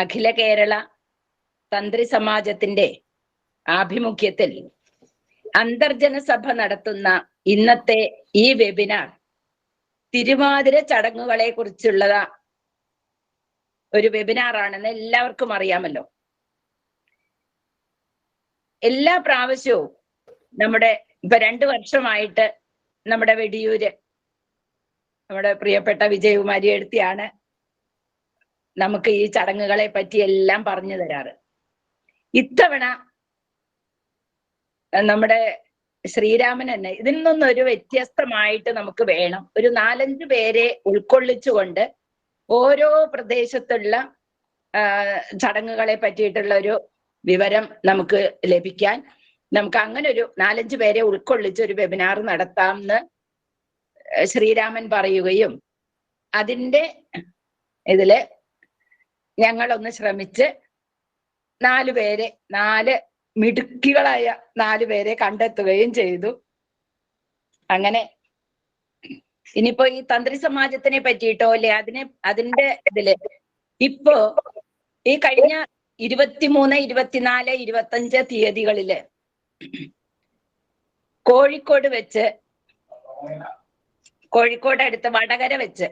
അഖില കേരള തന്ത്രി സമാജത്തിന്റെ ആഭിമുഖ്യത്തിൽ അന്തർജന സഭ നടത്തുന്ന ഇന്നത്തെ ഈ വെബിനാർ തിരുവാതിര ചടങ്ങുകളെ കുറിച്ചുള്ള ഒരു വെബിനാർ ആണെന്ന് എല്ലാവർക്കും അറിയാമല്ലോ. എല്ലാ പ്രാവശ്യവും നമ്മുടെ ഇപ്പൊ രണ്ടു വർഷമായിട്ട് നമ്മുടെ വെടിയൂര് നമ്മുടെ പ്രിയപ്പെട്ട വിജയകുമാരി എടുത്തിയാണ് നമുക്ക് ഈ ചടങ്ങുകളെ പറ്റി എല്ലാം പറഞ്ഞു തരാറ്. ഇത്തവണ നമ്മുടെ ശ്രീരാമൻ തന്നെ ഇതിൽ ഒരു വ്യത്യസ്തമായിട്ട് നമുക്ക് വേണം. ഒരു നാലഞ്ച് പേരെ ഉൾക്കൊള്ളിച്ചുകൊണ്ട് ഓരോ പ്രദേശത്തുള്ള ചടങ്ങുകളെ പറ്റിയിട്ടുള്ള ഒരു വിവരം നമുക്ക് ലഭിക്കാൻ നമുക്ക് അങ്ങനെ ഒരു നാലഞ്ച് പേരെ ഉൾക്കൊള്ളിച്ച് ഒരു വെബിനാർ നടത്താമെന്ന് ശ്രീരാമൻ പറയുകയും അതിന്റെ ഇതിൽ ഞങ്ങളൊന്ന് ശ്രമിച്ച് നാല് പേരെ നാല് മിടുക്കികളായ നാല് പേരെ കണ്ടെത്തുകയും ചെയ്തു. അങ്ങനെ ഇനിയിപ്പോ ഈ തന്ത്രി സമാജത്തിനെ പറ്റിയിട്ടോ അല്ലെ അതിനെ അതിന്റെ ഇതിൽ ഇപ്പോ ഈ കഴിഞ്ഞ ഇരുപത്തിമൂന്ന് ഇരുപത്തിനാല് ഇരുപത്തഞ്ച് തീയതികളിൽ കോഴിക്കോട് വെച്ച് കോഴിക്കോട് അടുത്ത് വടകര വെച്ച്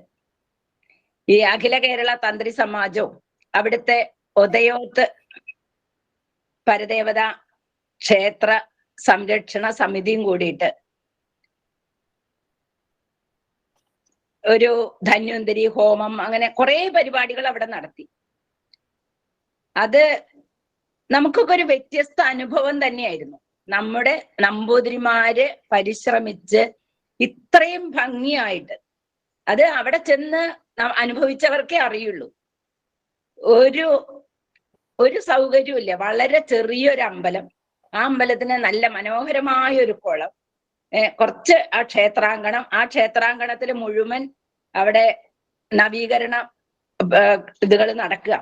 ഈ അഖില കേരള തന്ത്രി സമാജവും അവിടുത്തെ ഉദയോത്ത് പരദേവത ക്ഷേത്ര സംരക്ഷണ സമിതിയും കൂടിയിട്ട് ഒരു ധന്വന്തരി ഹോമം അങ്ങനെ കുറെ പരിപാടികൾ അവിടെ നടത്തി. അത് നമുക്കൊക്കെ ഒരു വ്യത്യസ്ത അനുഭവം തന്നെയായിരുന്നു. നമ്മുടെ നമ്പൂതിരിമാര് പരിശ്രമിച്ച് ഇത്രയും ഭംഗിയായിട്ട് അത് അവിടെ ചെന്ന് അനുഭവിച്ചവർക്കേ അറിയുള്ളൂ. ഒരു ഒരു സൗകര്യമില്ല വളരെ ചെറിയൊരു അമ്പലം. ആ അമ്പലത്തിന് നല്ല മനോഹരമായ ഒരു കുളം. കുറച്ച് ആ ക്ഷേത്രാങ്കണം. ആ ക്ഷേത്രാങ്കണത്തിൽ മുഴുവൻ അവിടെ നവീകരണ ഇതുകൾ നടക്കുക.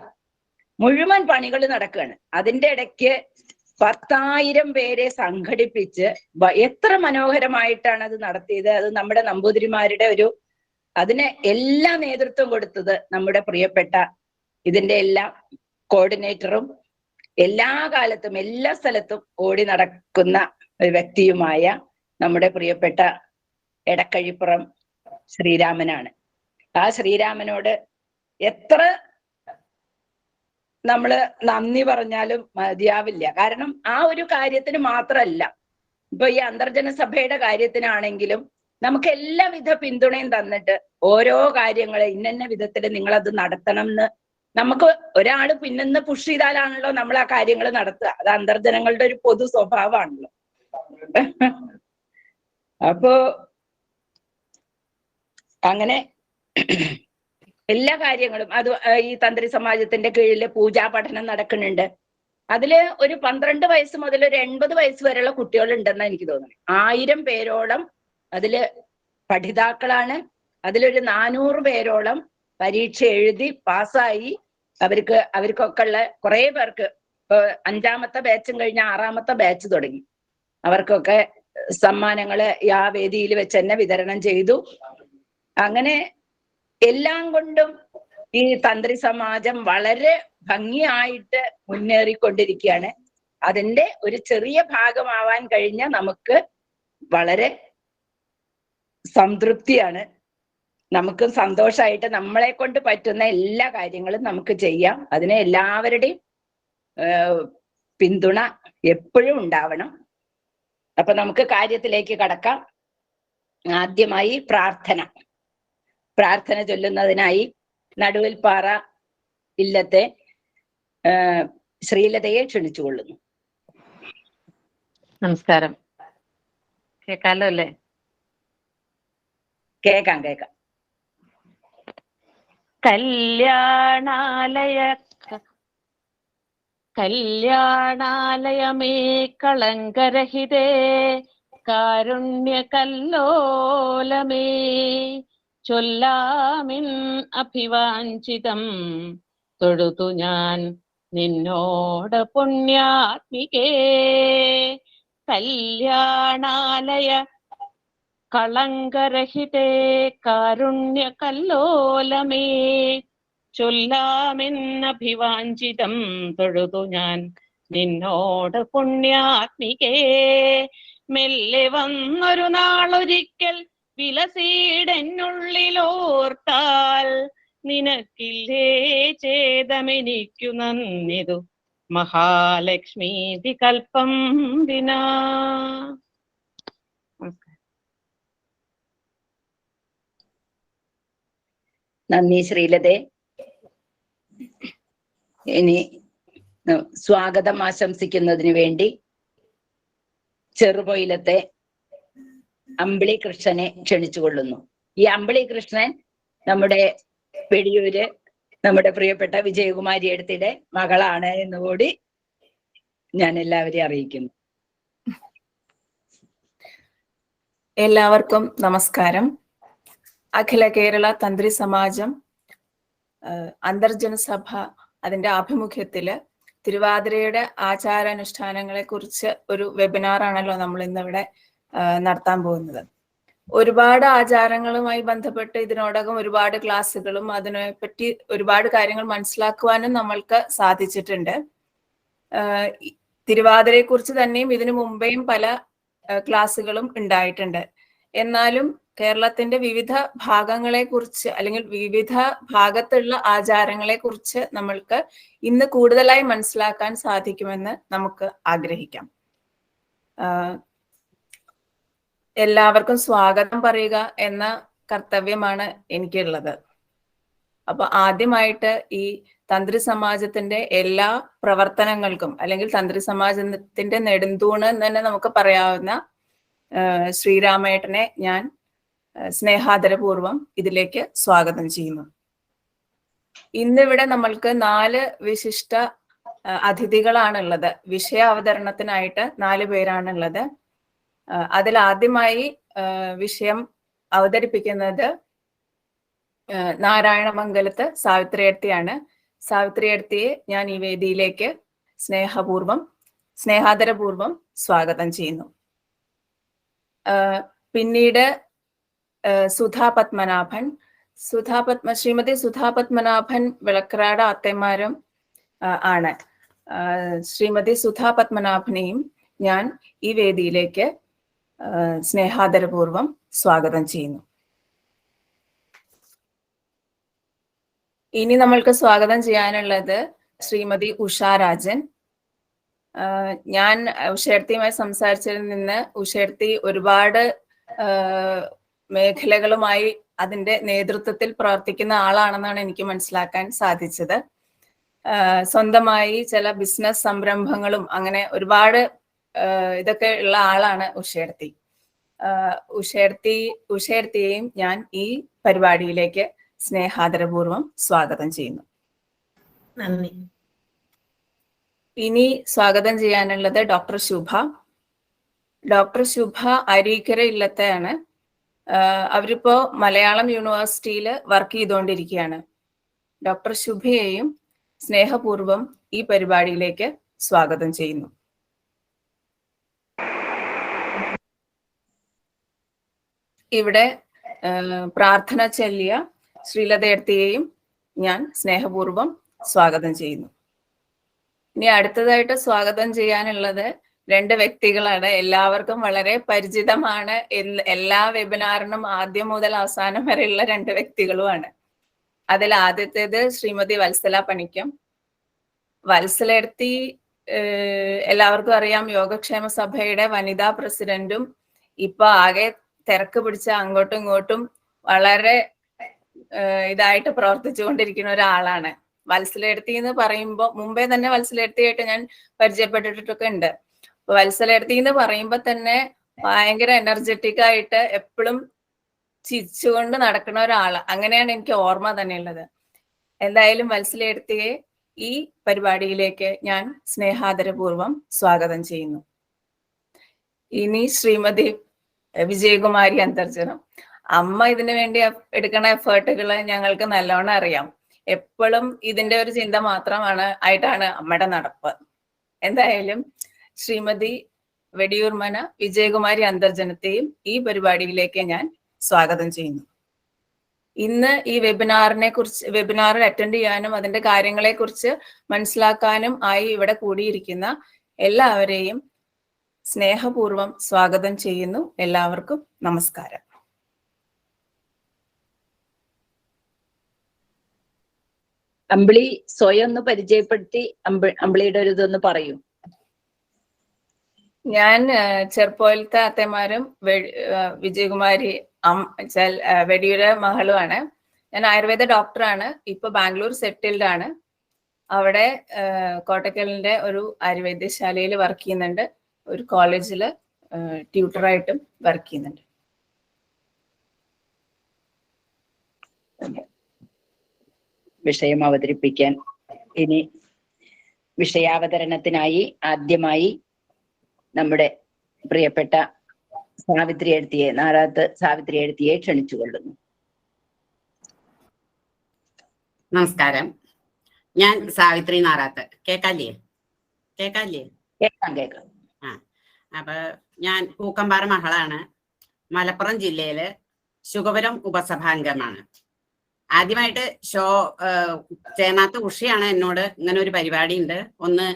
മുഴുവൻ പണികൾ നടക്കുകയാണ് അതിന്റെ ഇടയ്ക്ക് പത്തായിരം പേരെ സംഘടിപ്പിച്ച് എത്ര മനോഹരമായിട്ടാണ് അത് നടത്തിയത്? അത് നമ്മുടെ നമ്പൂതിരിമാരുടെ ഒരു അതിന് എല്ലാ നേതൃത്വം കൊടുത്തത് നമ്മുടെ പ്രിയപ്പെട്ട ഇതിന്റെ എല്ലാ കോർഡിനേറ്ററും എല്ലാ കാലത്തും എല്ലാ സ്ഥലത്തും ഓടി നടക്കുന്ന ഒരു വ്യക്തിയുമായ നമ്മുടെ പ്രിയപ്പെട്ട എടക്കഴിപ്പുറം ശ്രീരാമനാണ്. ആ ശ്രീരാമനോട് എത്ര നമ്മൾ നന്ദി പറഞ്ഞാലും മതിയാവില്ല. കാരണം ആ ഒരു കാര്യത്തിന് മാത്രമല്ല ഇപ്പൊ ഈ അന്തർജന സഭയുടെ കാര്യത്തിനാണെങ്കിലും നമുക്ക് എല്ലാവിധ പിന്തുണയും തന്നിട്ട് ഓരോ കാര്യങ്ങളെ ഇന്ന വിധത്തിൽ നിങ്ങളത് നടത്തണം എന്ന് നമുക്ക് ഒരാൾ പിന്നെന്ന് പുഷ് ചെയ്താലാണല്ലോ നമ്മൾ ആ കാര്യങ്ങൾ നടത്തുക. അത് അന്തർജനങ്ങളുടെ ഒരു പൊതു സ്വഭാവമാണല്ലോ. അപ്പോ അങ്ങനെ എല്ലാ കാര്യങ്ങളും അത് ഈ തന്ത്രി സമാജത്തിന്റെ കീഴിൽ പൂജാ പഠനം നടക്കുന്നുണ്ട്. അതിൽ ഒരു പന്ത്രണ്ട് വയസ്സ് മുതൽ ഒരു എൺപത് വയസ്സ് വരെയുള്ള കുട്ടികൾ ഉണ്ടെന്ന് എനിക്ക് തോന്നുന്നു ആയിരം പേരോളം അതിൽ പഠിതാക്കളാണ്. അതിലൊരു നാനൂറ് പേരോളം പരീക്ഷ എഴുതി പാസ്സായി. അവർക്ക് അവർക്കൊക്കെ ഉള്ള കുറെ പേർക്ക് ഇപ്പൊ അഞ്ചാമത്തെ ബാച്ചും കഴിഞ്ഞ ആറാമത്തെ ബാച്ച് തുടങ്ങി. അവർക്കൊക്കെ സമ്മാനങ്ങൾ ആ വേദിയിൽ വെച്ച് തന്നെ വിതരണം ചെയ്തു. അങ്ങനെ എല്ലാം കൊണ്ടും ഈ തന്ത്രി സമാജം വളരെ ഭംഗിയായിട്ട് മുന്നേറിക്കൊണ്ടിരിക്കുകയാണ്. അതിന്റെ ഒരു ചെറിയ ഭാഗമാവാൻ കഴിഞ്ഞ നമുക്ക് വളരെ സംതൃപ്തിയാണ്. നമുക്ക് സന്തോഷമായിട്ട് നമ്മളെ കൊണ്ട് പറ്റുന്ന എല്ലാ കാര്യങ്ങളും നമുക്ക് ചെയ്യാം. അതിന് എല്ലാവരുടെയും പിന്തുണ എപ്പോഴും ഉണ്ടാവണം. അപ്പൊ നമുക്ക് കാര്യത്തിലേക്ക് കടക്കാം. ആദ്യമായി പ്രാർത്ഥന. പ്രാർത്ഥന ചൊല്ലുന്നതിനായി നടുവിൽ പാറ ഇല്ലത്തെ ശ്രീലതയെ ക്ഷണിച്ചുകൊള്ളുന്നു. നമസ്കാരം. കേക്കാലോ അല്ലേ? കേക്കാം കേക്കാം കല്യാണാലയ കല്യാണാലയമേ കളങ്കരഹിതേ കാരുണ്യ കല്ലോലമേ ചൊല്ലാമിൻ അഭിവാഞ്ചിതം തൊഴുതു ഞാൻ നിന്നോട് പുണ്യാത്മികേ. കല്യാണാലയ കളങ്കരഹിതേ കാരുണ്യ കല്ലോലമേ ചൊല്ലാമെന്നഭിവാഞ്ചിതം തൊഴുതു ഞാൻ നിന്നോട് പുണ്യാത്മികേ. മെല്ലെ വന്നൊരു നാളൊരിക്കൽ വിലസീടെന്നുള്ളിലോർത്താൽ നിനക്കില്ലേ ചേതമെനിക്കു നന്ദിതു മഹാലക്ഷ്മി വികൽപ്പം വിനാ. നന്ദി ശ്രീലതെ. ഇനി സ്വാഗതം ആശംസിക്കുന്നതിന് വേണ്ടി ചെറുപൊയിലത്തെ അമ്പിളി കൃഷ്ണനെ ക്ഷണിച്ചുകൊള്ളുന്നു. ഈ അമ്പിളി കൃഷ്ണൻ നമ്മുടെ വെടിയൂര് നമ്മുടെ പ്രിയപ്പെട്ട വിജയകുമാരി എടുത്തിടെ മകളാണ് എന്നുകൂടി ഞാൻ എല്ലാവരെയും അറിയിക്കുന്നു. എല്ലാവർക്കും നമസ്കാരം. അഖില കേരള തന്ത്രി സമാജം അന്തർജനസഭ അന്തർജന സഭ അതിന്റെ ആഭിമുഖ്യത്തിൽ തിരുവാതിരയുടെ ആചാരാനുഷ്ഠാനങ്ങളെ കുറിച്ച് ഒരു വെബിനാറാണല്ലോ നമ്മൾ ഇന്നിവിടെ നടത്താൻ പോകുന്നത്. ഒരുപാട് ആചാരങ്ങളുമായി ബന്ധപ്പെട്ട് ഇതിനോടകം ഒരുപാട് ക്ലാസ്സുകളും അതിനെപ്പറ്റി ഒരുപാട് കാര്യങ്ങൾ മനസ്സിലാക്കുവാനും നമ്മൾക്ക് സാധിച്ചിട്ടുണ്ട്. തിരുവാതിരയെ കുറിച്ച് തന്നെയും ഇതിനു മുമ്പേയും പല ക്ലാസ്സുകളും ഉണ്ടായിട്ടുണ്ട്. എന്നാലും കേരളത്തിന്റെ വിവിധ ഭാഗങ്ങളെ കുറിച്ച് അല്ലെങ്കിൽ വിവിധ ഭാഗത്തുള്ള ആചാരങ്ങളെ കുറിച്ച് നമ്മൾക്ക് ഇന്ന് കൂടുതലായി മനസ്സിലാക്കാൻ സാധിക്കുമെന്ന് നമുക്ക് ആഗ്രഹിക്കാം. എല്ലാവർക്കും സ്വാഗതം പറയുക എന്ന കർത്തവ്യമാണ് എനിക്കുള്ളത്. അപ്പൊ ആദ്യമായിട്ട് ഈ തന്ത്രി സമാജത്തിന്റെ എല്ലാ പ്രവർത്തനങ്ങൾക്കും അല്ലെങ്കിൽ തന്ത്രി സമാജത്തിന്റെ നെടുന്തൂണ് തന്നെ നമുക്ക് പറയാവുന്ന ശ്രീരാമേട്ടനെ ഞാൻ സ്നേഹാദരപൂർവം ഇതിലേക്ക് സ്വാഗതം ചെയ്യുന്നു. ഇന്നിവിടെ നമ്മൾക്ക് നാല് വിശിഷ്ട അതിഥികളാണ് അതിഥികളാണുള്ളത്. വിഷയ അവതരണത്തിനായിട്ട് നാല് പേരാണുള്ളത്. അതിൽ ആദ്യമായി വിഷയം അവതരിപ്പിക്കുന്നത് നാരായണമംഗലത്ത് സാവിത്രിയർത്തിയാണ് സാവിത്രിയർത്തിയെ ഞാൻ ഈ വേദിയിലേക്ക് സ്നേഹപൂർവം സ്നേഹാദരപൂർവം സ്വാഗതം ചെയ്യുന്നു. പിന്നീട് സുധാ പത്മനാഭൻ സുധാ പത്മ ശ്രീമതി സുധാ പത്മനാഭൻ വിളക്കരാട് അത്തേമാരും ആഹ് ആണ്. ശ്രീമതി സുധാ പത്മനാഭനെയും ഞാൻ ഈ വേദിയിലേക്ക് സ്നേഹാദരപൂർവം സ്വാഗതം ചെയ്യുന്നു. ഇനി നമ്മൾക്ക് സ്വാഗതം ചെയ്യാനുള്ളത് ശ്രീമതി ഉഷാരാജൻ. ഞാൻ ഉഷേർത്തിയുമായി സംസാരിച്ചതിൽ നിന്ന് ഉഷേർത്തി ഒരുപാട് മേഖലകളുമായി അതിന്റെ നേതൃത്വത്തിൽ പ്രവർത്തിക്കുന്ന ആളാണെന്നാണ് എനിക്ക് മനസ്സിലാക്കാൻ സാധിച്ചത്. സ്വന്തമായി ചില ബിസിനസ് സംരംഭങ്ങളും അങ്ങനെ ഒരുപാട് ഇതൊക്കെ ഉള്ള ആളാണ് ഉഷേർത്തി. ഉഷേർത്തി ഉഷേർത്തിയെയും ഞാൻ ഈ പരിപാടിയിലേക്ക് സ്നേഹാദരപൂർവം സ്വാഗതം ചെയ്യുന്നു. നന്ദി. ഇനി സ്വാഗതം ചെയ്യാനുള്ളത് ഡോക്ടർ ശുഭ. ഡോക്ടർ ശുഭ അരീക്കര ഇല്ലത്തെയാണ്. അവരിപ്പോ മലയാളം യൂണിവേഴ്സിറ്റിയിൽ വർക്ക് ചെയ്തുകൊണ്ടിരിക്കുകയാണ് ഡോക്ടർ ശുഭയെയും സ്നേഹപൂർവം ഈ പരിപാടിയിലേക്ക് സ്വാഗതം ചെയ്യുന്നു. ഇവിടെ പ്രാർത്ഥന ചൊല്ലിയ ശ്രീലതയർത്തിയെയും ഞാൻ സ്നേഹപൂർവം സ്വാഗതം ചെയ്യുന്നു. ഇനി അടുത്തതായിട്ട് സ്വാഗതം ചെയ്യാനുള്ളത് രണ്ട് വ്യക്തികളാണ്. എല്ലാവർക്കും വളരെ പരിചിതമാണ്. എല്ലാ വെബിനാറിനും ആദ്യം മുതൽ അവസാനം വരെയുള്ള രണ്ട് വ്യക്തികളുമാണ്. അതിൽ ആദ്യത്തേത് ശ്രീമതി വത്സല പണിക്കും. വത്സലയെടുത്തി ഏഹ് എല്ലാവർക്കും അറിയാം യോഗക്ഷേമ സഭയുടെ വനിതാ പ്രസിഡന്റും ഇപ്പൊ ആകെ തിരക്ക് പിടിച്ച അങ്ങോട്ടും ഇങ്ങോട്ടും വളരെ ഇതായിട്ട് പ്രവർത്തിച്ചുകൊണ്ടിരിക്കുന്ന ഒരാളാണ്. വത്സലയെടുത്തി എന്ന് പറയുമ്പോൾ മുമ്പേ തന്നെ വത്സലയെടുത്തിയായിട്ട് ഞാൻ പരിചയപ്പെട്ടിട്ടൊക്കെ ഉണ്ട്. അപ്പൊ വത്സലയെടുത്തി എന്ന് പറയുമ്പോ തന്നെ ഭയങ്കര എനർജറ്റിക് ആയിട്ട് എപ്പോഴും ചിരിച്ചുകൊണ്ട് നടക്കുന്ന ഒരാൾ. അങ്ങനെയാണ് എനിക്ക് ഓർമ്മ തന്നെ ഉള്ളത്. എന്തായാലും വത്സലയെടുത്തിയെ ഈ പരിപാടിയിലേക്ക് ഞാൻ സ്നേഹാദരപൂർവം സ്വാഗതം ചെയ്യുന്നു. ഇനി ശ്രീമതി വിജയകുമാരി അന്തർജനം. അമ്മ ഇതിനു വേണ്ടി എടുക്കുന്ന എഫേർട്ടുകൾ ഞങ്ങൾക്ക് നല്ലോണം അറിയാം. എപ്പോഴും ഇതിന്റെ ഒരു ചിന്ത മാത്രമാണ് ആയിട്ടാണ് അമ്മയുടെ നടപ്പ്. എന്തായാലും ശ്രീമതി വെടിയൂർമന വിജയകുമാരി അന്തർജനത്തെയും ഈ പരിപാടിയിലേക്ക് ഞാൻ സ്വാഗതം ചെയ്യുന്നു. ഇന്ന് ഈ വെബിനാറിനെ കുറിച്ച് വെബിനാറിൽ അറ്റൻഡ് ചെയ്യാനും അതിന്റെ കാര്യങ്ങളെ കുറിച്ച് മനസ്സിലാക്കാനും ആയി ഇവിടെ കൂടിയിരിക്കുന്ന എല്ലാവരെയും സ്നേഹപൂർവം സ്വാഗതം ചെയ്യുന്നു. എല്ലാവർക്കും നമസ്കാരം. അമ്പിളി സ്വയം ഒന്ന് പരിചയപ്പെടുത്തി അമ്പ അമ്പിളിയുടെ ഒരു ഇതൊന്ന് പറയൂ. ഞാൻ ചെറുപ്പോലത്തെ അത്തമാരും വിജയകുമാരി വെടിയുടെ മകളുമാണ്. ഞാൻ ആയുർവേദ ഡോക്ടറാണ്. ഇപ്പൊ ബാംഗ്ലൂർ സെറ്റിൽഡ് ആണ് അവിടെ കോട്ടക്കലിന്റെ ഒരു ആയുർവേദ്യശാലയിൽ വർക്ക് ചെയ്യുന്നുണ്ട്. ഒരു കോളേജിൽ ട്യൂട്ടറായിട്ടും വർക്ക് ചെയ്യുന്നുണ്ട്. വിഷയം അവതരിപ്പിക്കാൻ ഇനി വിഷയാവതരണത്തിനായി ആദ്യമായി നമ്മുടെ പ്രിയപ്പെട്ട സാവിത്രി എഴുത്തിയെ നാറാത്ത് സാവിത്രി എഴുത്തിയെ ക്ഷണിച്ചുകൊള്ളുന്നു. നമസ്കാരം. ഞാൻ സാവിത്രി നാറാത്ത്. കേക്കാല്ലേ കേക്കാല്ലേ കേൾക്കാം ആ അപ്പൊ ഞാൻ പൂക്കമ്പാറ മഹളാണ്. മലപ്പുറം ജില്ലയിൽ ശുഗപുരം ഉപസഭാംഗമാണ്. ആദ്യമായിട്ട് ഷോ ചേനാത്ത് ഉഷയാണ് എന്നോട് ഇങ്ങനെ ഒരു പരിപാടി ഉണ്ട് ഒന്ന്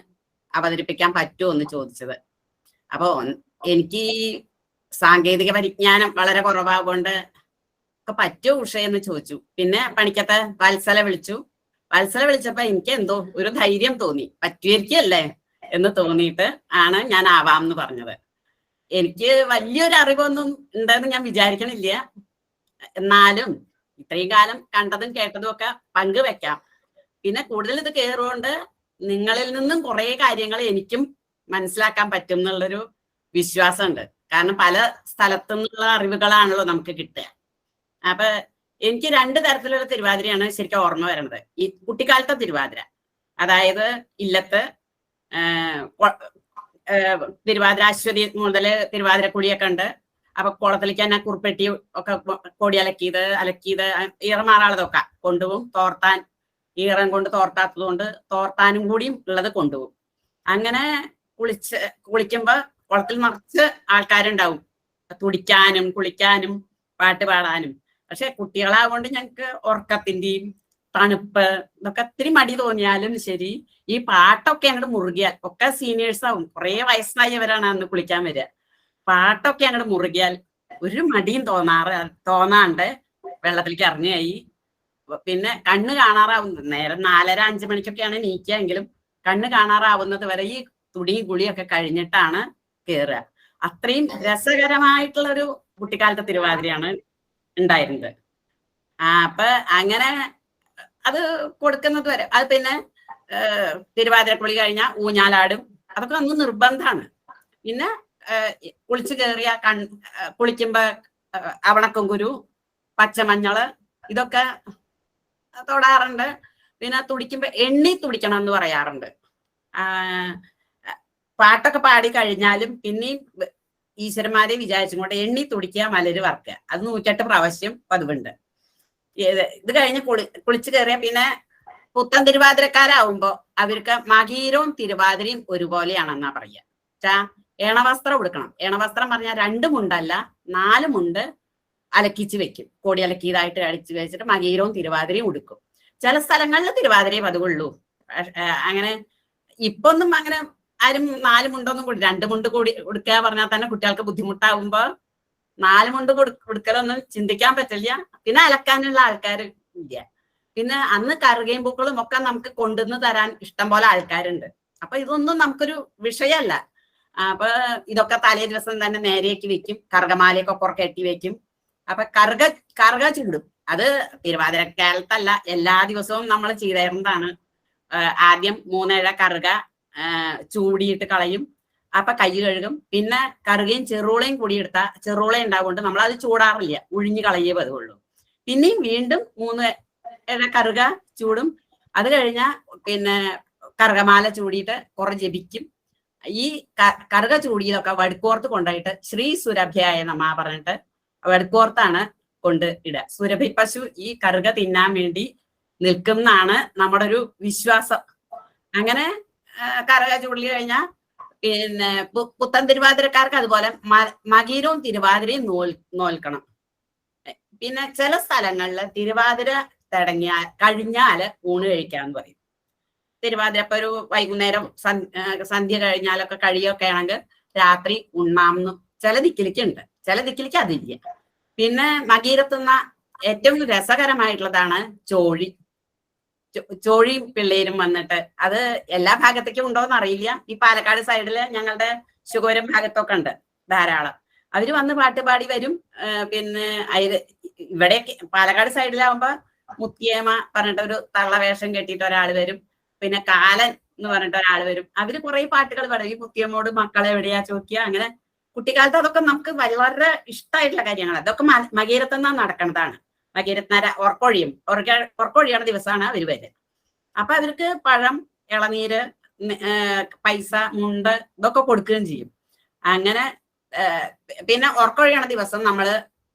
അവതരിപ്പിക്കാൻ പറ്റുമോ എന്ന് ചോദിച്ചത്. അപ്പോ എനിക്ക് സാങ്കേതിക പരിജ്ഞാനം വളരെ കുറവാകൊണ്ട് ഒക്കെ പറ്റോ ഉഷയെന്ന് ചോദിച്ചു. പിന്നെ പണിക്കത്തെ വത്സല വിളിച്ചു. വത്സല വിളിച്ചപ്പോ എനിക്ക് എന്തോ ഒരു ധൈര്യം തോന്നി. പറ്റുമായിരിക്കല്ലേ എന്ന് തോന്നിയിട്ട് ആണ് ഞാൻ ആവാം എന്ന് പറഞ്ഞത്. എനിക്ക് വലിയൊരു അറിവൊന്നും ഉണ്ടെന്ന് ഞാൻ വിചാരിക്കണില്ല. എന്നാലും ഇത്രയും കാലം കണ്ടതും കേട്ടതും ഒക്കെ പങ്കുവെക്കാം. പിന്നെ കൂടുതൽ ഇത് കേറുകൊണ്ട് നിങ്ങളിൽ നിന്നും കുറെ കാര്യങ്ങൾ എനിക്കും മനസ്സിലാക്കാൻ പറ്റും എന്നുള്ളൊരു വിശ്വാസമുണ്ട്. കാരണം പല സ്ഥലത്തു നിന്നുള്ള അറിവുകളാണല്ലോ നമുക്ക് കിട്ടുക. അപ്പൊ എനിക്ക് രണ്ട് തരത്തിലുള്ള തിരുവാതിരയാണ് ശരിക്കും ഓർമ്മ വരുന്നത് ഈ കുട്ടിക്കാലത്തെ തിരുവാതിര. അതായത് ഇല്ലത്ത് തിരുവാതിരാശ്വതി ആഹ് തിരുവാതിര കുഴിയൊക്കെ ഉണ്ട്. അപ്പൊ കുളത്തിലേക്ക് തന്നെ കുറുപ്പെട്ടി ഒക്കെ കൊടി അലക്കിയത് അലക്കിയത് ഈറ മാറാളതൊക്കെ കൊണ്ടുപോകും. തോർത്താൻ ഈറം കൊണ്ട് തോർത്താത്തത് കൊണ്ട് തോർത്താനും കൂടിയും ഉള്ളത് കൊണ്ടുപോകും. അങ്ങനെ കുളിച്ച് കുളിക്കുമ്പോ കുളത്തിൽ നിറച്ച് ആൾക്കാരുണ്ടാവും. തുടിക്കാനും കുളിക്കാനും പാട്ട് പാടാനും. പക്ഷെ കുട്ടികളാകൊണ്ട് ഞങ്ങക്ക് ഉറക്കത്തിന്റെയും തണുപ്പ് ഇതൊക്കെ ഒത്തിരി മടി തോന്നിയാലും ശരി ഈ പാട്ടൊക്കെ അങ്ങോട്ട് മുറുകിയാൽ ഒക്കെ സീനിയേഴ്സ് ആവും. കുറെ വയസ്സായവരാണ് അന്ന് കുളിക്കാൻ വരിക പാട്ടൊക്കെ അങ്ങോട്ട് മുറുകിയാൽ ഒരു മടിയും തോന്നാറ് തോന്നാണ്ട് വെള്ളത്തിലേക്ക് ഇറങ്ങിയായി പിന്നെ കണ്ണ് കാണാറാവുന്നത് നേരം നാലര അഞ്ചു മണിക്കൊക്കെയാണ് നീക്കിയെങ്കിലും കണ്ണ് കാണാറാവുന്നത് വരെ ഈ തുടിയും ഗുളിയൊക്കെ കഴിഞ്ഞിട്ടാണ് കേറുക. അത്രയും രസകരമായിട്ടുള്ള ഒരു കുട്ടിക്കാലത്തെ തിരുവാതിരയാണ് ഉണ്ടായിരുന്നത്. ആ അപ്പൊ അങ്ങനെ അത് കൊടുക്കുന്നത് വരെ. അത് പിന്നെ തിരുവാതിര തിരുവാതിരക്കുളി കഴിഞ്ഞാൽ ഊഞ്ഞാലാടും. അതൊക്കെ അന്ന് നിർബന്ധമാണ്. പിന്നെ കുളിച്ചു കയറിയ കൺ കുളിക്കുമ്പോ ഏഹ്, അവണക്കം കുരു പച്ചമഞ്ഞൾ ഇതൊക്കെ തൊടാറുണ്ട്. പിന്നെ തുടിക്കുമ്പോ എണ്ണി തുടിക്കണം എന്ന് പറയാറുണ്ട് പാട്ടൊക്കെ പാടി കഴിഞ്ഞാലും പിന്നെയും ഈശ്വരന്മാരെ വിചാരിച്ചും കൊണ്ട് എണ്ണി തുടിക്കുക മലര് വറക്കുക. അത് നൂറ്റെട്ട് പ്രാവശ്യം പതിവുണ്ട്. ഇത് കഴിഞ്ഞ് കുളി കുളിച്ചു കയറിയ പിന്നെ പുത്തൻ തിരുവാതിരക്കാരാവുമ്പോ അവർക്ക് മകീരവും തിരുവാതിരയും ഒരുപോലെയാണെന്നാ പറയുക. ചാ ഏണവസ്ത്രം ഉടുക്കണം. ഏണവസ്ത്രം പറഞ്ഞാൽ രണ്ട് മുണ്ടല്ല നാല് മുണ്ട് അലക്കിച്ച് വെക്കും. കോടി അലക്കിയതായിട്ട് അടിച്ചു വെച്ചിട്ട് മകീരവും തിരുവാതിരയും ഉടുക്കും. ചില സ്ഥലങ്ങളിൽ തിരുവാതിരയും പതിവുള്ളൂ. അങ്ങനെ ഇപ്പൊന്നും അങ്ങനെ ആരും നാല് മുണ്ടൊന്നും കൂടി രണ്ട് മുണ്ട് കൂടി കൊടുക്കുക പറഞ്ഞാൽ തന്നെ കുട്ടികൾക്ക് ബുദ്ധിമുട്ടാവുമ്പോ നാല് മുണ്ട് കൊടു കൊടുക്കലൊന്നും ചിന്തിക്കാൻ പറ്റില്ല. പിന്നെ അലക്കാനുള്ള ആൾക്കാർ ഇല്ല. പിന്നെ അന്ന് കറുകയും പൂക്കളും ഒക്കെ നമുക്ക് കൊണ്ടുവന്ന് തരാൻ ഇഷ്ടം പോലെ ആൾക്കാരുണ്ട്. അപ്പൊ ഇതൊന്നും നമുക്കൊരു വിഷയമല്ല. അപ്പൊ ഇതൊക്കെ തലേ ദിവസം തന്നെ നേരെയൊക്കെ വെക്കും. കറുകമാലയൊക്കെ പുറക്കെ കെട്ടി വെക്കും. അപ്പൊ കറുക കറുക ചൂടും അത് തിരുവാതിരക്കാലത്തല്ല. എല്ലാ ദിവസവും നമ്മൾ ചെയ്തായിരുന്നതാണ് ആദ്യം മൂന്നേഴ കറുക ചൂടിയിട്ട് കളയും. അപ്പൊ കൈ കഴുകും. പിന്നെ കറുകയും ചെറുളയും കൂടി എടുത്താൽ ചെറുള ഉണ്ടാകൊണ്ട് നമ്മൾ അത് ചൂടാറില്ല. ഉഴിഞ്ഞു കളയേ പതുള്ളൂ പിന്നെയും വീണ്ടും മൂന്ന് കറുക ചൂടും. അത് കഴിഞ്ഞാൽ പിന്നെ കറുകമാല ചൂടിയിട്ട് കുറെ ജപിക്കും. ഈ കറുക ചൂടിയതൊക്കെ വടുക്കോർത്ത് കൊണ്ടുപോയിട്ട് ശ്രീ സുരഭ്യായ നമ്മ പറഞ്ഞിട്ട് വടുക്കോർത്താണ് കൊണ്ട് ഇടുക. സുരഭി പശു ഈ കറുക തിന്നാൻ വേണ്ടി നിൽക്കുന്നാണ് നമ്മുടെ ഒരു വിശ്വാസം. അങ്ങനെ കറുക ചൂടി കഴിഞ്ഞാൽ പിന്നെ പുത്തൻ തിരുവാതിരക്കാർക്ക് അതുപോലെ മകീരവും തിരുവാതിരയും നോൽ നോൽക്കണം. പിന്നെ ചില സ്ഥലങ്ങളിൽ തിരുവാതിര തുടങ്ങിയാൽ കഴിഞ്ഞാൽ ഊണ് കഴിക്കാന്ന് പറയും. തിരുവാതിര ഇപ്പൊ ഒരു വൈകുന്നേരം സന്ധ്യ കഴിഞ്ഞാലൊക്കെ കഴിയൊക്കെ ആണെങ്കിൽ രാത്രി ഉണ്ണാമെന്ന് ചില ദിക്കിലേക്ക് ഉണ്ട് ചില ദിക്കിലേക്ക് അതില്ല. പിന്നെ മകീരത്തുന്ന ഏറ്റവും രസകരമായിട്ടുള്ളതാണ് ചോഴി. ചോഴിയും പിള്ളേരും വന്നിട്ട്. അത് എല്ലാ ഭാഗത്തേക്കും ഉണ്ടോന്ന് അറിയില്ല ഈ പാലക്കാട് സൈഡിൽ ഞങ്ങളുടെ ശുഗോരം ഭാഗത്തൊക്കെ ഉണ്ട് ധാരാളം. അവർ വന്ന് പാട്ട് പാടി വരും. പിന്നെ അയത് ഇവിടെ പാലക്കാട് സൈഡിലാവുമ്പോ മുത്തിയേമ പറഞ്ഞിട്ട് ഒരു തള്ളവേഷം കെട്ടിയിട്ട് ഒരാൾ വരും. പിന്നെ കാലൻ എന്ന് പറഞ്ഞിട്ട് ഒരാൾ വരും. അവർ കുറെ പാട്ടുകൾ പാടും ഈ മുത്തിയമ്മോട് മക്കളെ എവിടെയാ ചോദിക്കുക. അങ്ങനെ കുട്ടിക്കാലത്ത് അതൊക്കെ നമുക്ക് വളരെ ഇഷ്ടമായിട്ടുള്ള കാര്യങ്ങൾ അതൊക്കെ മകീരത്തുനിന്ന് നടക്കുന്നതാണ് മകീരത്നര ഓർക്കോഴിയും ഓർക്കോഴിയുടെ ദിവസമാണ് അവർ വരുന്നത് അപ്പൊ അവർക്ക് പഴം ഇളനീര് പൈസ മുണ്ട് ഇതൊക്കെ കൊടുക്കുകയും ചെയ്യും. അങ്ങനെ പിന്നെ ഓർക്കൊഴിയണ ദിവസം നമ്മൾ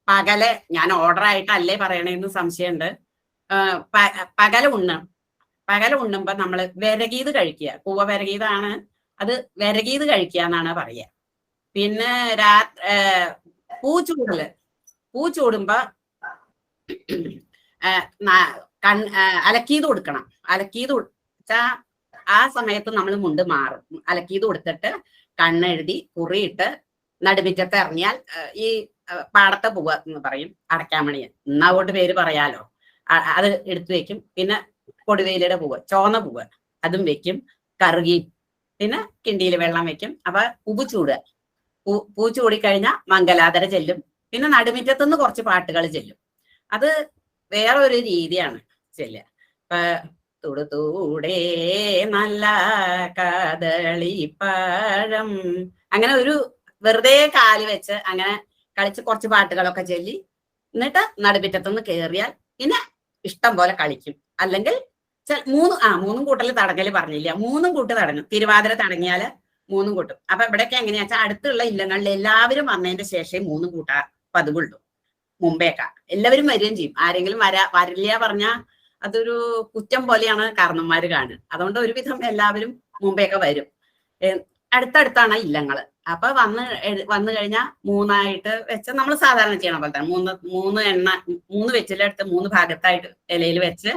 പകൽ ഞാൻ ഓർഡർ ആയിട്ടല്ലേ പറയണേന്ന് സംശയമുണ്ട്. പകല ഉണ്ണും. പകല ഉണ്ണുമ്പോ നമ്മൾ വിരകീത് കഴിക്കുക. കൂവ വിരകീതാണ് അത് വിരകീത് കഴിക്കുക എന്നാണ് പറയുക. പിന്നെ രാ പൂ ചൂടൽ. പൂ ചൂടുമ്പോ അലക്കീത് കൊടുക്കണം. അലക്കീത് വെച്ചാ ആ സമയത്ത് നമ്മൾ മുണ്ട് മാറും. അലക്കീത് കൊടുത്തിട്ട് കണ്ണെഴുതി കുറിയിട്ട് നടുമിറ്റത്ത് ഇറങ്ങിയാൽ ഈ പാടത്തെ പൂവ എന്ന് പറയും അടക്കാമണി എന്നാ കൊണ്ട് പേര് പറയാലോ. അത് എടുത്തു വെക്കും. പിന്നെ കൊടുവേലിയുടെ പൂവ് ചോന്ന പൂവ്. അതും വെക്കും. കറുകി പിന്നെ കിണ്ടിയിൽ വെള്ളം വെക്കും. അപ്പൊ ഉപ്പ് ചൂടുക. പൂ ചൂടിക്കഴിഞ്ഞാൽ മംഗലാതര ചെല്ലും. പിന്നെ നടുമിറ്റത്തുനിന്ന് കുറച്ച് പാട്ടുകൾ ചെല്ലും. അത് വേറെ ഒരു രീതിയാണ്. ചെല്ല. തുടുതൂടെ നല്ല കദളിപ്പഴം അങ്ങനെ ഒരു വെറുതെ കാൽ വെച്ച് അങ്ങനെ കളിച്ച് കുറച്ച് പാട്ടുകളൊക്കെ ചൊല്ലി എന്നിട്ട് നടുപിറ്റത്തുനിന്ന് കയറിയാൽ പിന്നെ ഇഷ്ടം പോലെ കളിക്കും. അല്ലെങ്കിൽ മൂന്ന് ആ മൂന്നും കൂട്ടൽ തടങ്ങൽ പറഞ്ഞില്ല? മൂന്നും കൂട്ട് തടങ്ങും. തിരുവാതിര തടങ്ങിയാൽ മൂന്നും കൂട്ടും. അപ്പൊ ഇവിടെയൊക്കെ എങ്ങനെയാ വെച്ചാൽ അടുത്തുള്ള ഇല്ലങ്ങളിൽ എല്ലാവരും വന്നതിന്റെ ശേഷം മൂന്നും കൂട്ടാ പതിവുള്ളൂ. മുമ്പേക്കാ. എല്ലാവരും വരികയും ചെയ്യും. ആരെങ്കിലും വരാ വരില്ല പറഞ്ഞ അതൊരു കുറ്റം പോലെയാണ് കാരണന്മാര് കാണുക. അതുകൊണ്ട് ഒരുവിധം എല്ലാവരും മുമ്പേക്ക വരും. അടുത്തടുത്താണ് ഇല്ലങ്ങൾ. അപ്പൊ വന്ന് വന്നു കഴിഞ്ഞാൽ മൂന്നായിട്ട് വെച്ച് നമ്മൾ സാധാരണ ചെയ്യണ പോലെ തന്നെ മൂന്ന് മൂന്ന് എണ്ണ മൂന്ന് വെച്ചിലെടുത്ത് മൂന്ന് ഭാഗത്തായിട്ട് ഇലയിൽ വെച്ച്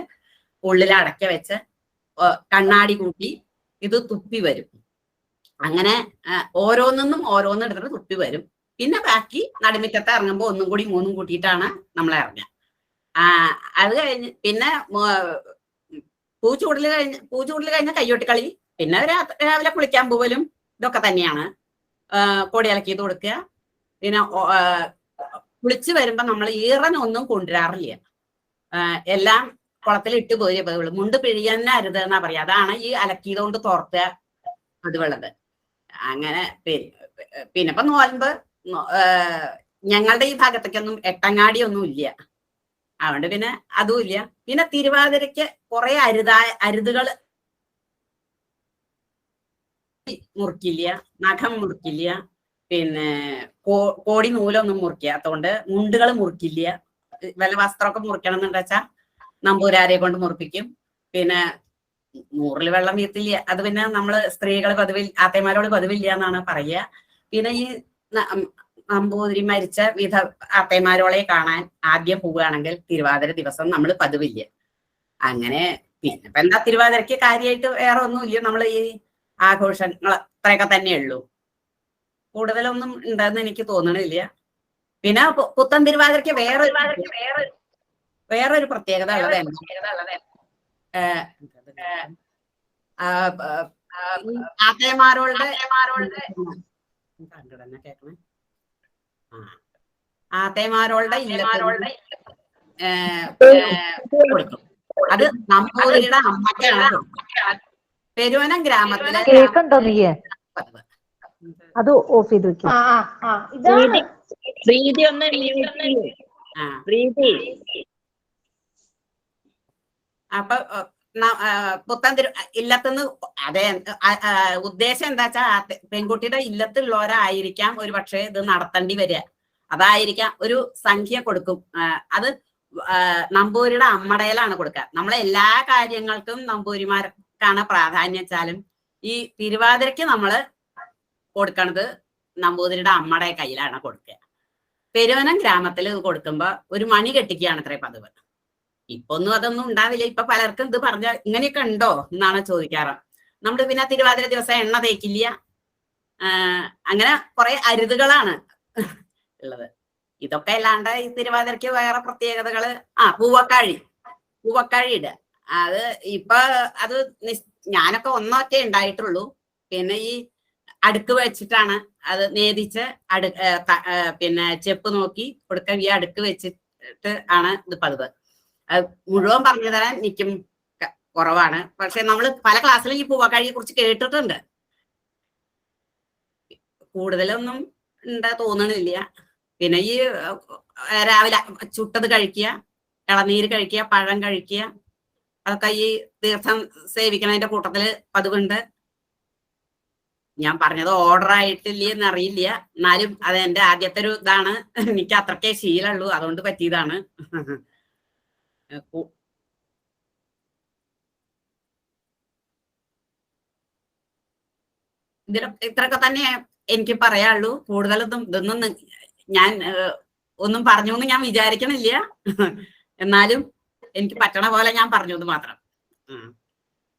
ഉള്ളിൽ അടക്ക വെച്ച് കണ്ണാടി കൂട്ടി ഇത് തുപ്പി വരും. അങ്ങനെ ഓരോന്നും ഓരോന്നിന്നും ഓരോന്ന് തുപ്പി വരും. പിന്നെ ബാക്കി നടുമിറ്റത്ത് ഇറങ്ങുമ്പോൾ ഒന്നും കൂടി മൂന്നും കൂട്ടിയിട്ടാണ് നമ്മൾ ഇറങ്ങുക. ആ അത് കഴിഞ്ഞ് പിന്നെ പൂച്ചൂടൽ കഴിഞ്ഞ് പൂച്ചൂടൽ കഴിഞ്ഞ കയ്യൊട്ടിക്കളി. പിന്നെ രാവിലെ കുളിക്കാൻ പോവലും ഇതൊക്കെ തന്നെയാണ്. കൊടി ഇളക്കിയത് കൊടുക്കുക. പിന്നെ കുളിച്ച് വരുമ്പോൾ നമ്മൾ ഈറനൊന്നും കൊണ്ടുവരാറില്ല. എല്ലാം കുളത്തിൽ ഇട്ട് പോയി പോയുള്ളൂ മുണ്ട് പിഴിയാൻ അരുത് എന്നാ പറയാ. അതാണ് ഈ അലക്കിയത് കൊണ്ട് തോർത്തുക അങ്ങനെ പിന്നെ ഇപ്പൊ നോൽമ്പ് നോ- ആ, ഞങ്ങളുടെ ഈ ഭാഗത്തേക്കൊന്നും എട്ടങ്ങാടി ഒന്നും ഇല്ല. അതുകൊണ്ട് പിന്നെ അതും ഇല്ല. പിന്നെ തിരുവാതിരയ്ക്ക് കുറെ അരുതാ അരുതുകൾ മുറിക്കില്ല നഖം മുറിക്കില്ല പിന്നെ കോടി നൂലൊന്നും മുറിക്കാത്തോണ്ട് മുണ്ടുകൾ മുറിക്കില്ല. വല്ല വസ്ത്രമൊക്കെ മുറിക്കണം എന്നുണ്ടെന്ന് വെച്ചാ നമ്പൂരാരെ കൊണ്ട് മുറിപ്പിക്കും. പിന്നെ നൂറിൽ വെള്ളം വീത്തില്ല അത് പിന്നെ നമ്മൾ സ്ത്രീകൾ പതിവിൽ ആത്തമാരോട് പതിവില്ല എന്നാണ് പറയുക. പിന്നെ ഈ നമ്പൂതിരി മരിച്ച വിധ ആത്തമാരോളെ കാണാൻ ആദ്യം പോവുകയാണെങ്കിൽ തിരുവാതിര ദിവസം നമ്മൾ പതിവില്ല? അങ്ങനെ പിന്നെ ഇപ്പൊ എന്താ തിരുവാതിരക്ക് കാര്യമായിട്ട് വേറെ ഒന്നുമില്ല. നമ്മൾ ഈ ആഘോഷങ്ങൾ അത്രയൊക്കെ തന്നെ ഉള്ളൂ. കൂടുതലൊന്നും ഉണ്ടെന്ന് എനിക്ക് തോന്നണില്ല. പിന്നെ പുത്തൻ തിരുവാതിരക്ക് വേറെ വേറൊരു പ്രത്യേകത ഉള്ളത് എന്താ? കണ്ടിടന്നെ കേക്കണേ? ആ. കൊടുക്കും. അത് നമ്പൂതിരിയുടെ അമ്മയ്ക്കാണ്. പെരുവനം ഗ്രാമത്തിലെ. അത് ഓഫ് ചെയ്ത് വെക്കും. പ്രീതി ഒന്ന് പ്രീതി അപ്പൊ ഏഹ്, ന- ഏഹ്, പുത്തൻ തിരു ഇല്ലത്തുനിന്ന് അതെ ഉദ്ദേശം എന്താ വെച്ചാൽ പെൺകുട്ടിയുടെ ഇല്ലത്തുള്ളവരായിരിക്കാം ഒരു പക്ഷേ ഇത് നടത്തേണ്ടി വരിക. അതായിരിക്കാം ഒരു സംഖ്യ കൊടുക്കും. അത് നമ്പൂരിയുടെ അമ്മടയിലാണ് കൊടുക്കുക. നമ്മളെ എല്ലാ കാര്യങ്ങൾക്കും നമ്പൂരിമാർക്കാണ് പ്രാധാന്യം വെച്ചാലും ഈ തിരുവാതിരയ്ക്ക് നമ്മൾ കൊടുക്കണത് നമ്പൂതിരിയുടെ അമ്മയുടെ കയ്യിലാണ് കൊടുക്കുക. പെരുവനം ഗ്രാമത്തിൽ ഇത് കൊടുക്കുമ്പോ ഒരു മണി കെട്ടിക്കുകയാണ് അത്രേ പതിവ്. ഇപ്പൊ ഒന്നും അതൊന്നും ഉണ്ടാവില്ല. ഇപ്പൊ പലർക്കും ഇത് പറഞ്ഞ ഇങ്ങനെയൊക്കെ ഉണ്ടോ എന്നാണ് ചോദിക്കാറ്. നമ്മൾ പിന്നെ തിരുവാതിര ദിവസം എണ്ണ തേക്കില്ല. അങ്ങനെ കുറെ അരുതുകളാണ് ഉള്ളത്. ഇതൊക്കെ അല്ലാണ്ട് ഈ തിരുവാതിരക്ക് വേറെ പ്രത്യേകതകൾ ആ പൂവക്കാഴി. പൂവക്കാഴി ഇടുക. അത് ഇപ്പൊ അത് ഞാനൊക്കെ ഒന്നൊക്കെ ഉണ്ടായിട്ടുള്ളൂ. പിന്നെ ഈ അടുക്ക് വെച്ചിട്ടാണ് അത് നേതിച്ച് അടു പിന്നെ ചെപ്പ് നോക്കി കൊടുക്കാൻ ഈ അടുക്ക് വെച്ചിട്ട് ആണ് ഇത് പതിവ് മുഴുവൻ പറഞ്ഞു തരാൻ എനിക്കും കുറവാണ്. പക്ഷെ നമ്മൾ പല ക്ലാസ്സിലും ഈ പൂവക്കാഴിയെ കുറിച്ച് കേട്ടിട്ടുണ്ട്. കൂടുതലൊന്നും ഉണ്ടാ തോന്നണില്ല. പിന്നെ ഈ രാവിലെ ചുട്ടത് കഴിക്കുക ഇളനീര് കഴിക്കുക പഴം കഴിക്കുക അതൊക്കെ ഈ തീർത്ഥം സേവിക്കണതിന്റെ കൂട്ടത്തിൽ പതിവുണ്ട്. ഞാൻ പറഞ്ഞത് ഓർഡർ ആയിട്ടില്ല എന്നറിയില്ല എന്നാലും അത് എന്റെ ആദ്യത്തെ ഒരു ഇതാണ്. എനിക്ക് അത്രക്കേ ശീലമുള്ളൂ അതുകൊണ്ട് പറ്റിയതാണ്. കു- ഇതിന് ഇത്രയൊക്കെ തന്നെ എനിക്ക് പറയാനുള്ളൂ. കൂടുതലൊന്നും ഇതൊന്നും ഞാൻ ഒന്നും പറഞ്ഞു എന്ന് ഞാൻ വിചാരിക്കണില്ല. എന്നാലും എനിക്ക് പറ്റണ പോലെ ഞാൻ പറഞ്ഞു എന്ന് മാത്രം.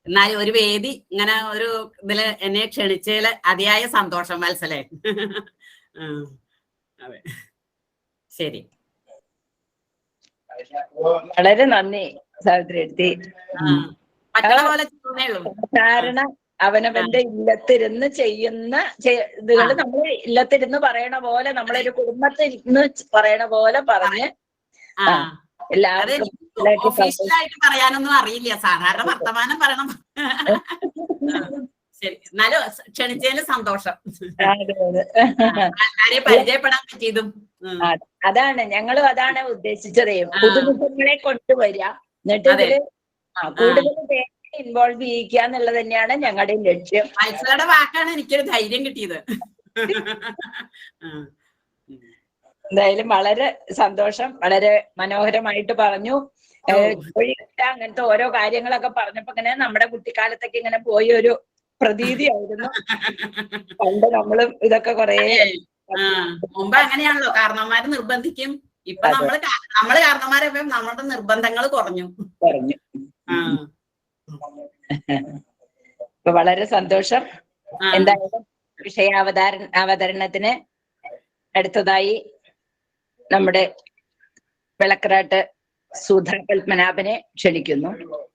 എന്നാലും ഒരു വേദി ഇങ്ങനെ ഒരു ഇതിൽ എന്നെ ക്ഷണിച്ചതിൽ അതിയായ സന്തോഷം മത്സലേ അതെ. ശരി. വളരെ നന്ദി സാവിത്രി എടുത്തി സാധാരണ അവനവന്റെ ഇല്ലത്തിരുന്ന് ചെയ്യുന്ന ഇതുകൾ. നമ്മൾ ഇല്ലത്തിരുന്ന് പറയണ പോലെ നമ്മളൊരു കുടുംബത്തിൽ ഇരുന്ന് പറയണ പോലെ പറഞ്ഞ് എല്ലാവരും പറയാനൊന്നും അറിയില്ല സാധാരണ വർത്തമാനം പറയണം. ശരി. എന്നാലും ക്ഷണിച്ചതിന് സന്തോഷം. പരിചയപ്പെടാൻ പറ്റിയതും അതാണ്. ഞങ്ങളും അതാണ് ഉദ്ദേശിച്ചത്. പുതുമുഖങ്ങളെ കൊണ്ടുവരിക. എന്നിട്ട് ഇതിൽ കൂടുതൽ ഇൻവോൾവ് ചെയ്യിക്കുക എന്നുള്ളത് തന്നെയാണ് ഞങ്ങളുടെ ലക്ഷ്യം. മത്സരയുടെ വാക്കാണ് എനിക്കൊരു ധൈര്യം കിട്ടിയത്. എന്തായാലും വളരെ സന്തോഷം. വളരെ മനോഹരമായിട്ട് പറഞ്ഞു. അങ്ങനത്തെ ഓരോ കാര്യങ്ങളൊക്കെ പറഞ്ഞപ്പോ ഇങ്ങനെ നമ്മുടെ കുട്ടിക്കാലത്തൊക്കെ ഇങ്ങനെ പോയി ഒരു പ്രതീതിയായിരുന്നു. പണ്ട് നമ്മളും ഇതൊക്കെ കൊറേ മുമ്പ് അങ്ങനെയാണല്ലോ. കാരണവന്മാര് നിർബന്ധിക്കും. ഇപ്പൊ. നമ്മൾ നമ്മൾ കാരണവന്മാരെ നമ്മളുടെ നിർബന്ധങ്ങൾ കുറഞ്ഞു. കുറഞ്ഞു. ആ, ഇപ്പൊ വളരെ സന്തോഷം. എന്തായാലും വിഷയാവതാര അവതരണത്തിന് അടുത്തതായി നമ്മുടെ വിളക്കറാട്ട് സൂത്രകൽപ്പനാഭനെ പത്മനാഭനെ ക്ഷണിക്കുന്നു.